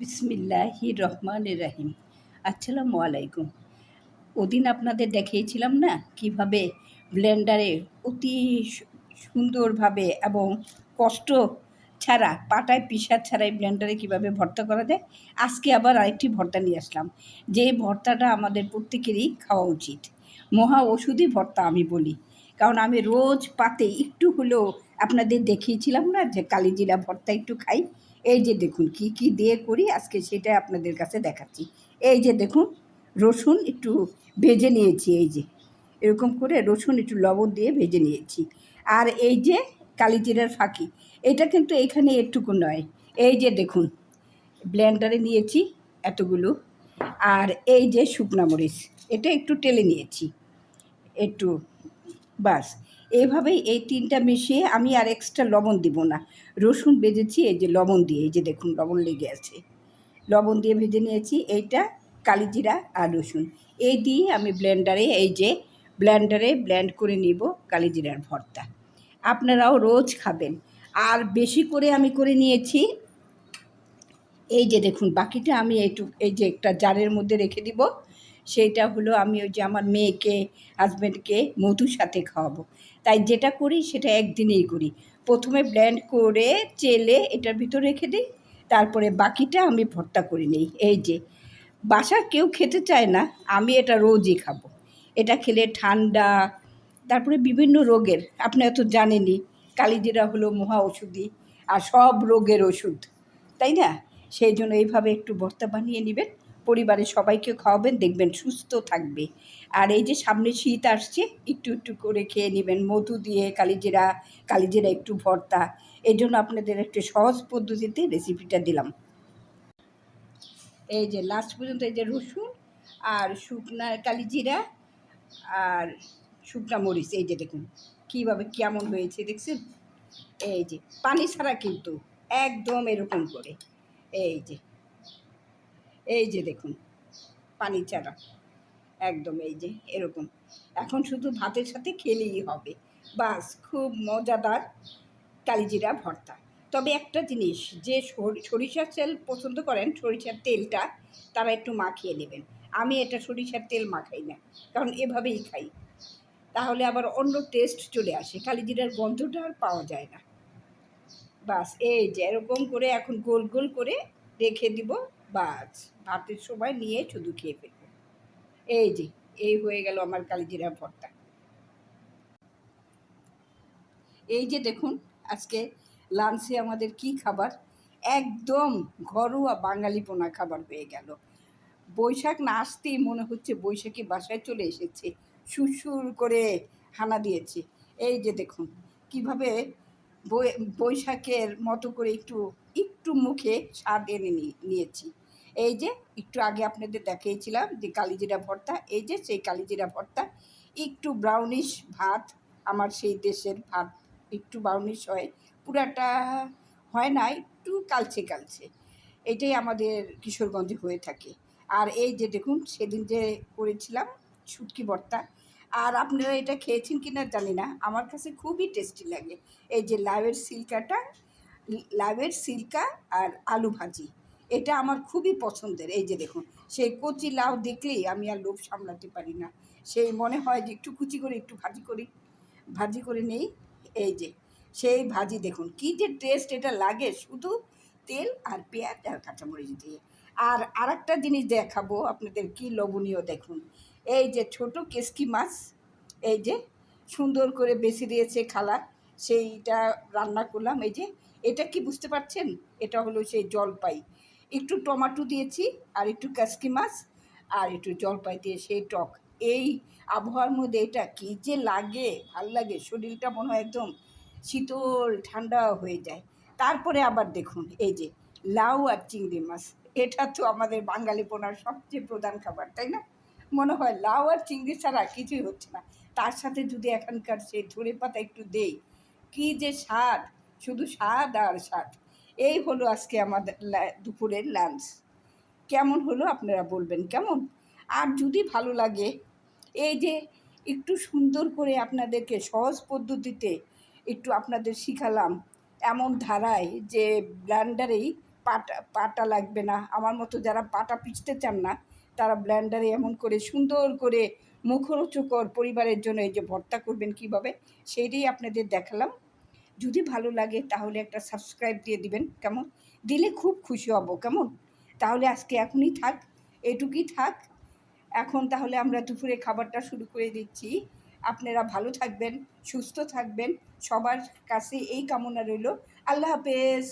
বিসমিল্লাহি রহমান রাহিম আসসালামু আলাইকুম। ওদিন আপনাদের দেখিয়েছিলাম না কীভাবে ব্লেন্ডারে অতি সুন্দরভাবে এবং কষ্ট ছাড়া, পাটায় পিসার ছাড়াই ব্লেন্ডারে কীভাবে ভর্তা করা যায়, আজকে আবার আরেকটি ভর্তা নিয়ে আসলাম। যে ভর্তাটা আমাদের প্রত্যেকেরই খাওয়া উচিত। মহা ওষুধই ভর্তা আমি বলি। কারণ আমি রোজ পাতে একটু হলেও আপনাদের দেখিয়েছিলাম না যে কালিজিরা ভর্তা একটু খাই এই যে দেখুন, কি কি দিয়ে করি আজকে সেটা আপনাদের কাছে দেখাচ্ছি। এই যে দেখুন, রসুন একটু ভেজে নিয়েছি, এই যে। এরকম করে রসুন একটু লবণ দিয়ে ভেজে নিয়েছি। আর এই যে কালিজিরার ফাঁকি, এটা কিন্তু এখানে একটুকু নয়। এই যে দেখুন ব্লেন্ডারে নিয়েছি এতগুলো। আর এই যে শুকনা মরিচ, এটা একটু টেলে নিয়েছি। একটু, বাস। এইভাবেই এই তিনটা মিশিয়ে আমি আর এক্সট্রা লবণ দিব না। রসুন ভেজেছি এই যে লবণ দিয়ে, এই যে দেখুন লবণ লেগে আছে। লবণ দিয়ে ভেজে নিয়েছি, এইটা কালিজিরা আর রসুন। এই দিয়ে আমি ব্লেন্ডারে এই যে ব্লেন্ডারে ব্লেন্ড করে নিব কালিজিরার ভর্তা। আপনারাও রোজ খাবেন। আর বেশি করে আমি করে নিয়েছি, এই যে দেখুন বাকিটা আমি এইটু এই যে একটা জারের মধ্যে রেখে দিব। সেইটা হলো আমি ওই যে আমার মেয়েকে হাজব্যান্ডকে মধুর সাথে খাওয়াবো। তাই যেটা করি সেটা একদিনেই করি। প্রথমে ব্লেন্ড করে চেলে এটার ভিতর রেখে দিই, তারপরে বাকিটা আমি ভর্তা করে নিই। এই যে বাসার কেউ খেতে চায় না, আমি এটা রোজই খাব। এটা খেলে ঠান্ডা, তারপরে বিভিন্ন রোগের আপনি এত জানেনই, কালিজিরা হলো মহা ওষুধই, আর সব রোগের ওষুধ, তাই না? সেই জন্য এইভাবে একটু ভর্তা বানিয়ে নেবেন। পরিবারের সবাইকে খাওয়াবেন, দেখবেন সুস্থ থাকবে। আর এই যে সামনে শীত আসছে, একটু একটু করে খেয়ে নেবেন। মধু দিয়ে কালিজিরা কালিজিরা একটু ভর্তা। এই জন্য আপনাদের একটু সহজ পদ্ধতিতে রেসিপিটা দিলাম। এই যে লাস্ট পর্যন্ত এই যে রসুন আর শুকনা কালিজিরা আর শুকনা মরিচ, এই যে দেখুন কীভাবে কেমন হয়েছে দেখছেন? এই যে, পানি ছাড়া কিন্তু একদম এরকম করে। এই যে এই যে দেখুন পানি চারা। একদম এই যে, এরকম। এখন শুধু ভাতের সাথে খেলেই হবে। বাস, খুব মজাদার কালিজিরা ভর্তা। তবে একটা জিনিস, যে সরি- সরিষার তেল পছন্দ করেন, সরিষার তেলটা তারা একটু মাখিয়ে নেবেন। আমি এটা সরিষার তেল মাখাই না, কারণ এভাবেই খাই। তাহলে আবার অন্য টেস্ট চলে আসে, কালিজিরার গন্ধটা আর পাওয়া যায় না। বাস, এই যে, এরকম করে এখন গোল গোল করে রেখে দিব। বাস ভাতের সময় নিয়ে শুধু খেয়ে ফেলব। এই যে, এই হয়ে গেল আমার কালিজিরা ভর্তা। এই যে দেখুন, আজকে লাঞ্চে আমাদের কি খাবার? একদম ঘরোয়া বাঙালি পোনা খাবার হয়ে গেল। বৈশাখ না আসতেই মনে হচ্ছে বৈশাখী বাসায় চলে এসেছে। সুরসুর করে হানা দিয়েছে। এই যে দেখুন, কীভাবে বৈশাখের মতো করে একটু একটু মুখে স্বাদ এনে নি- নিয়েছি। এই যে, একটু আগে আপনাদের দেখিয়েছিলাম যে কালিজিরা ভর্তা, এই যে, সেই কালিজিরা ভর্তা, একটু ব্রাউনিশ ভাত, আমার সেই দেশের ভাত, একটু ব্রাউনিশ হয়, পুরাটা হয় না, একটু কালছে কালছে এটাই আমাদের কিশোরগঞ্জে হয়ে থাকে। আর এই যে, দেখুন, সেদিন যে করেছিলাম শুটকি ভর্তা, আর আপনারা এটা খেয়েছেন কিনা জানি না, আমার কাছে খুবই টেস্টি লাগে। এই যে, লাউয়ের সিল্কাটা লাউয়ের সিল্কা আর আলু ভাজি। এটা আমার খুবই পছন্দের। এই যে দেখুন, সেই কচি লাউ দেখলেই আমি আর লোভ সামলাতে পারি না। সেই মনে হয় যে একটু কুচি করে, একটু ভাজি করি, ভাজি করে নেই। এই যে, সেই ভাজি দেখুন, কী যে টেস্ট এটা লাগে শুধু তেল আর পেঁয়াজ আর কাঁচামরিচ দিয়ে। আর আরেকটা জিনিস দেখাবো আপনাদের, কি লবণীয় দেখুন। এই যে ছোট কেসকি মাছ, এই যে সুন্দর করে বেছে দিয়েছে খালা, সেইটা রান্না করলাম। এই যে এটা কি বুঝতে পারছেন? এটা হলো সেই জলপাই। একটু টমাটো দিয়েছি আর একটু কাসকি মাছ আর একটু জলপাই দিয়ে সেই টক। এই আবহাওয়ার মধ্যে এটা কি যে লাগে? ভালো লাগে? শরীরটা মনে হয় একদম শীতল, ঠান্ডা হয়ে যায়। তারপরে আবার দেখুন, এই যে লাউ আর চিংড়ি মাছ, এটা তো আমাদের বাঙালি পোনার সবচেয়ে প্রধান খাবার, তাই না? মনে হয় লাউ আর চিংড়ি ছাড়া কিছুই হচ্ছে না। তার সাথে যদি এখানকার সেই ধরে পাতা একটু দেই, কি যে স্বাদ! শুধু স্বাদ আর স্বাদ। এই হলো আজকে আমাদের দুপুরের লাঞ্চ কেমন হলো আপনারা বলবেন, কেমন? আর যদি ভালো লাগে, এই যে একটু সুন্দর করে আপনাদেরকে সহজ পদ্ধতিতে একটু আপনাদের শিখালাম এমন ধারায় যে ব্ল্যান্ডারেই পাটা পাটা লাগবে না। আমার মতো যারা পাটা পিছতে চান না, তারা ব্ল্যান্ডারে এমন করে সুন্দর করে মুখরোচকর পরিবারের জন্য এই যে ভর্তা করবেন কীভাবে, সেইটাই আপনাদের দেখালাম। যদি ভালো লাগে তাহলে একটা সাবস্ক্রাইব দিয়ে দিবেন, কেমন? দিলে খুব খুশি হব, কেমন? তাহলে আজকে এখনই থাক, এটুকুই থাক। এখন তাহলে আমরা দুপুরে খাবারটা শুরু করে দিচ্ছি। আপনারা ভালো থাকবেন, সুস্থ থাকবেন, সবার কাছে এই কামনা রইল। আল্লাহ হাফেজ।